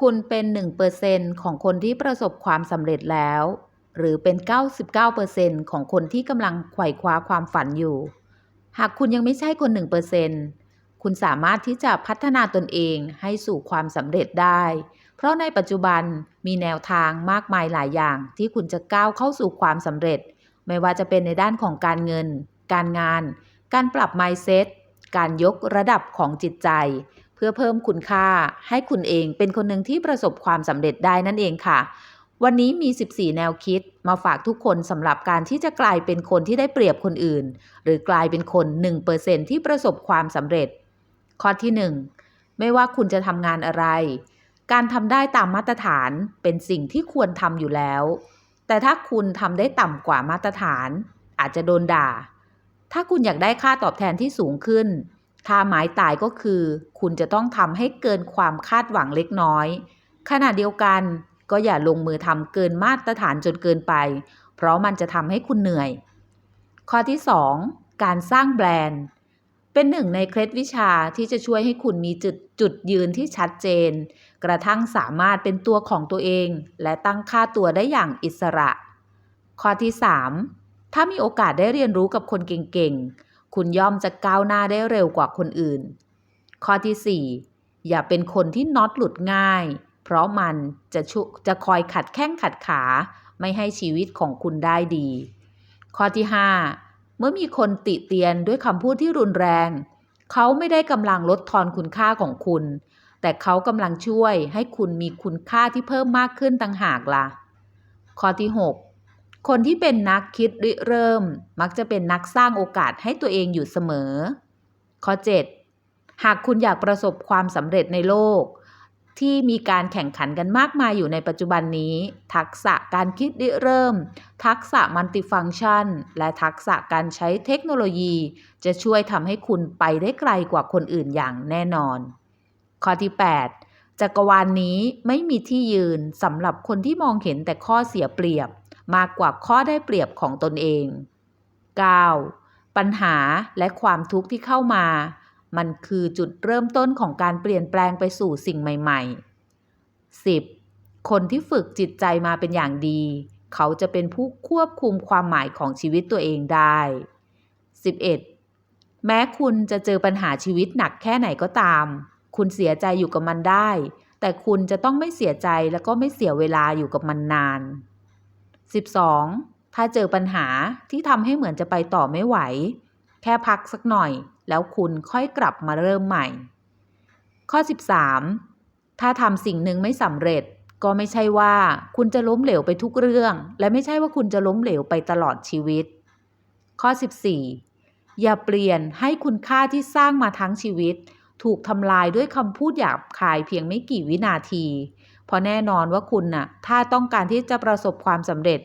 คุณเป็น1%ของคนที่ประสบความสำเร็จแล้ว หรือเป็น 99%ของคนที่กำลังไขว่คว้าความฝันอยู่ หากคุณยังไม่ใช่คน1%คุณสามารถที่จะพัฒนาตนเองให้สู่ความสำเร็จได้ เพราะในปัจจุบันมีแนวทางมากมายหลายอย่าง ที่คุณจะก้าวเข้าสู่ความสำเร็จ ไม่ว่าจะเป็นในด้านของการเงิน การงาน การปรับ mindset การยกระดับของจิตใจ เพื่อเพิ่มคุณค่าให้คุณเองเป็นคนหนึ่งที่ประสบความสำเร็จได้นั่นเองค่ะ วันนี้มี 14 แนวคิดมาฝากทุกคนสำหรับการที่จะกลายเป็นคนที่ได้เปรียบคนอื่น หรือกลายเป็นคน 1%ที่ประสบความสำเร็จ ข้อที่ 1 ไม่ว่าคุณจะทำงานอะไร การทำได้ตามมาตรฐานเป็นสิ่งที่ควรทำอยู่แล้ว แต่ถ้าคุณทำได้ต่ำกว่ามาตรฐาน อาจจะโดนด่า ถ้าคุณอยากได้ค่าตอบแทนที่สูงขึ้น ค่าหมายตายก็คือ คุณจะต้องทำให้เกินความคาดหวังเล็กน้อย ขณะเดียวกันก็อย่าลงมือทำเกินมาตรฐานจนเกินไป เพราะมันจะทำให้คุณเหนื่อย ข้อที่ 2 การสร้างแบรนด์ เป็นหนึ่งในเคล็ดวิชาที่จะช่วยให้คุณมีจุดจุดยืนที่ชัดเจน กระทั่งสามารถเป็นตัวของตัวเอง และตั้งค่าตัวได้อย่างอิสระ ข้อที่ 3 ถ้ามีโอกาสได้เรียนรู้กับคนเก่ง คุณย่อมจะก้าวหน้าได้เร็วกว่าคนอื่น ข้อที่ 4 อย่าเป็นคนที่น็อตหลุดง่าย เพราะมันจะชุจะคอยขัดแข้งขัดขา ไม่ให้ชีวิตของคุณได้ดี ข้อที่ 5 เมื่อมีคนติเตียนด้วยคำพูดที่รุนแรง เขาไม่ได้กำลังลดทอนคุณค่าของคุณ แต่เขากำลังช่วยให้คุณมีคุณค่าที่เพิ่มมากขึ้นต่างหากละ่ะ ข้อที่ 6 คนที่เป็นนักคิดริเริ่ม มักจะเป็นนักสร้างโอกาสให้ตัวเองอยู่เสมอ ข้อ 7 หากคุณอยากประสบความสำเร็จในโลก ที่มีการแข่งขันกันมากมายอยู่ในปัจจุบันนี้ ทักษะการคิดริเริ่ม ทักษะมัลติฟังก์ชัน และทักษะการใช้เทคโนโลยี จะช่วยทำให้คุณไปได้ไกลกว่าคนอื่นอย่างแน่นอน ข้อที่ 8จักรวาลนนี้ไม่มีที่ยืนสำหรับคนที่มองเห็นแต่ข้อเสียเปรียบ มากกว่าข้อได้เปรียบของตนเอง 9. ปัญหาและความทุกข์ที่เข้ามา มันคือจุดเริ่มต้นของการเปลี่ยนแปลงไปสู่สิ่งใหม่ ๆ 10. คนที่ฝึกจิตใจมาเป็นอย่างดี เขาจะเป็นผู้ควบคุมความหมายของชีวิตตัวเองได้ 11. แม้คุณจะเจอปัญหาชีวิตหนักแค่ไหนก็ตาม คุณเสียใจอยู่กับมันได้แต่คุณจะต้องไม่เสียใจแล้วก็ไม่เสียเวลาอยู่กับมันนาน 12. ถ้าเจอปัญหาที่ทำให้เหมือนจะไปต่อไม่ไหว แค่พักสักหน่อย แล้วคุณค่อยกลับมาเริ่มใหม่ ข้อ 13 ถ้าทำสิ่งหนึ่งไม่สำเร็จ ก็ไม่ใช่ว่าคุณจะล้มเหลวไปทุกเรื่อง และไม่ใช่ว่าคุณจะล้มเหลวไปตลอดชีวิต ข้อ 14 อย่าเปลี่ยนให้คุณค่าที่สร้างมาทั้งชีวิต ถูกทำลายด้วยคำพูดหยาบคายเพียงไม่กี่วินาที เพราะแน่นอนว่าคุณน่ะ ถ้าต้องการที่จะประสบความสำเร็จ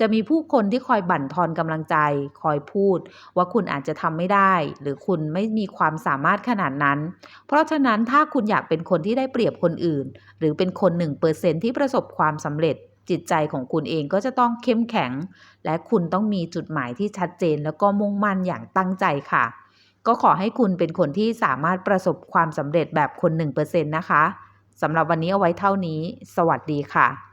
จะมีผู้คนที่คอยบั่นทอนกำลังใจ คอยพูด ว่าคุณอาจจะทำไม่ได้ หรือคุณไม่มีความสามารถขนาดนั้น เพราะฉะนั้นถ้าคุณอยากเป็นคนที่ได้เปรียบคนอื่น หรือเป็นคน1%ที่ประสบความสำเร็จ จิตใจของคุณเองก็จะต้องเข้มแข็ง และคุณต้องมีจุดหมายที่ชัดเจน แล้วก็มุ่งมั่นอย่างตั้งใจค่ะก็ขอให้คุณเป็นคนที่สามารถประสบความสำเร็จแบบคน 1%นะคะ สำหรับวันนี้เอาไว้เท่านี้ สวัสดีค่ะ